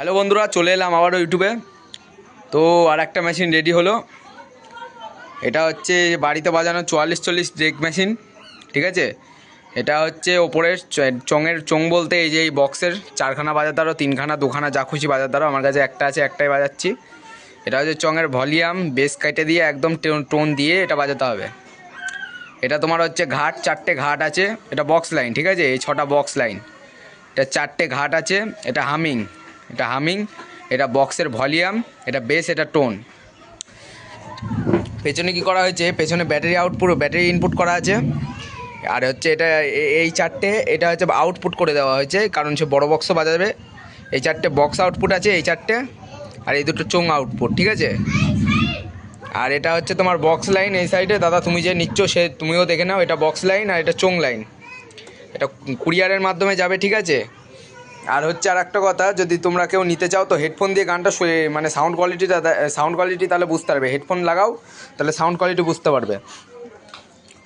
Hello বন্ধুরা, চলে এলাম আবারও ইউটিউবে। তো আর একটা মেশিন রেডি হলো। এটা হচ্ছে বাড়িতে বাজানো চুয়াল্লিশ চল্লিশ ডেক মেশিন ঠিক আছে? এটা হচ্ছে ওপরের চঙের চোং বলতে এই যে এই বক্সের চারখানা দ্বারা তিনখানা, দুখানা, যা খুশি দ্বারা আমার কাছে একটা আছে, একটাই বাজাচ্ছি। এটা হচ্ছে চঙের ভলিউম বেস কেটে দিয়ে একদম টোন দিয়ে এটা বাজাতে হবে। এটা তোমার হচ্ছে ঘাট, চারটে ঘাট আছে, এটা বক্স লাইন ঠিক আছে? এই ছটা বক্স লাইন এটা চারটে ঘাট আছে, এটা হামিং এটা হামিং, এটা বক্সের ভলিউম, এটা বেস, এটা টোন। পেছনে কি করা হয়েছে? পেছনে ব্যাটারি আউটপুট ব্যাটারি ইনপুট করা আছে। আর হচ্ছে এটা এই চারটে, এটা হচ্ছে আউটপুট করে দেওয়া হয়েছে, কারণ সে বড় বক্সও বাজাবে। এই চারটে বক্স আউটপুট আছে, এই চারটে, আর এই দুটো চোং আউটপুট ঠিক আছে? আর এটা হচ্ছে তোমার বক্স লাইন এই সাইডে দাদা, তুমি যে নিচ্ছ, সে, তুমিও দেখে নাও, এটা বক্স লাইন আর এটা চোং লাইন এটা কুরিয়ারের মাধ্যমে যাবে, ঠিক আছে? আর হচ্ছে আর একটা কথা, যদি তোমরা কেউ নিতে চাও তো হেডফোন দিয়ে গানটা মানে সাউন্ড কোয়ালিটিটা সাউন্ড কোয়ালিটি তাহলে বুঝতে পারবে। হেডফোন লাগাও, তাহলে সাউন্ড কোয়ালিটি বুঝতে পারবে।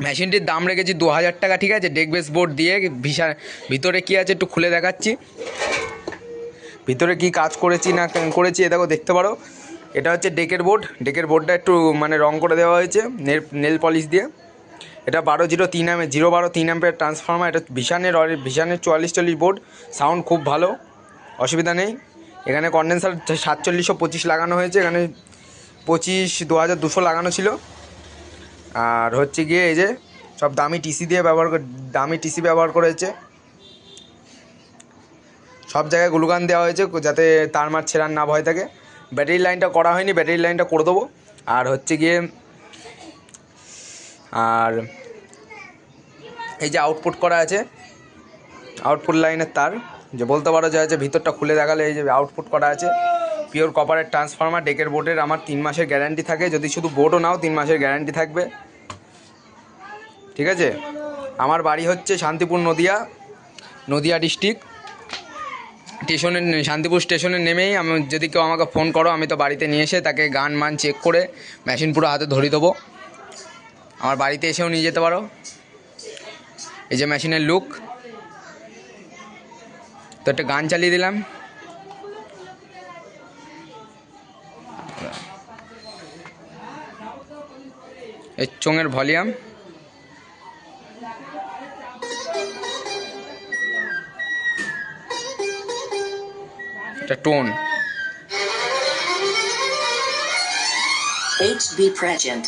মেশিনটির দাম রেখেছি দু হাজার টাকা, ঠিক আছে? ডেক বেস বোর্ড দিয়ে ভিসা, ভিতরে কী আছে একটু খুলে দেখাচ্ছি। ভিতরে কি কাজ করেছি না করেছি এ দেখো, দেখতে পারো। এটা হচ্ছে ডেকের বোর্ড ডেকের বোর্ডটা একটু মানে রং করে দেওয়া হয়েছে, নেল নেল পলিশ দিয়ে। এটা বারো জিরো তিন অ্যামে জিরো বারো তিন অ্যাম্পের ট্রান্সফর্মার এটা ভিশানের ভিশানের চুয়াল্লিশ চল্লিশ বোর্ড সাউন্ড খুব ভালো, অসুবিধা নেই। এখানে কন্ডেন্সার সাতচল্লিশশো পঁচিশ লাগানো হয়েছে, এখানে পঁচিশ দু হাজার দুশো লাগানো ছিল। আর হচ্ছে গিয়ে এই যে সব দামি টিসি দিয়ে ব্যবহার দামি টিসি ব্যবহার করেছে সব জায়গায় গ্লুগান দেওয়া হয়েছে, যাতে তার মার ছেঁড়ার না ভয় থাকে। ব্যাটারি লাইনটা করা হয়নি ব্যাটারি লাইনটা করে দেবো। আর হচ্ছে গিয়ে আর এই যে আউটপুট করা আছে আউটপুট লাইনের তার, যে বলতে পারো যে আছে, ভিতরটা খুলে দেখালে এই যে আউটপুট করা আছে। পিওর কপারের ট্রান্সফর্মার ডেকের বোর্ডের আমার তিন মাসের গ্যারান্টি থাকে। যদি শুধু বোর্ডও নাও, তিন মাসের গ্যারান্টি থাকবে। ঠিক আছে? আমার বাড়ি হচ্ছে শান্তিপুর নদিয়া নদিয়া ডিস্ট্রিক্ট স্টেশনে, শান্তিপুর স্টেশনে নেমেই আমি, যদি কেউ আমাকে ফোন করো, আমি তো বাড়িতে নিয়ে এসে তাকে গান মান চেক করে মেশিন পুরো হাতে ধরিয়ে দেবো। আমার বাড়িতে এসেও নিয়ে যেতে পারো। এই যে মেশিনের লুক তো একটা গান চালিয়ে দিলাম। এই চোঙের ভলিউম। একটা টোন। HB Present.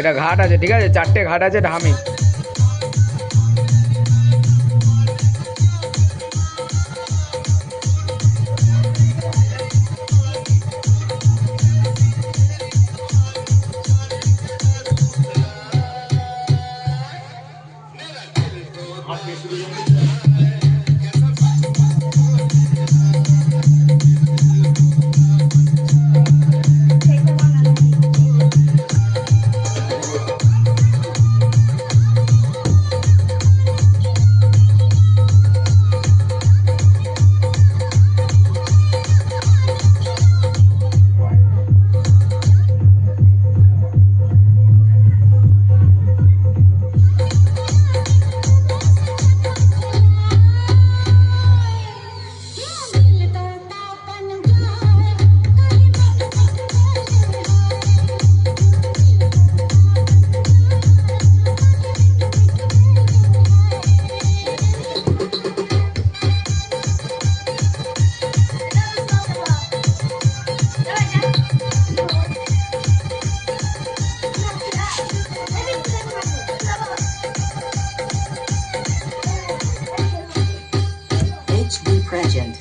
এটা ঘাট আছে ঠিক আছে? চারটে ঘাট আছে এটা Quem subiu junto? Be present.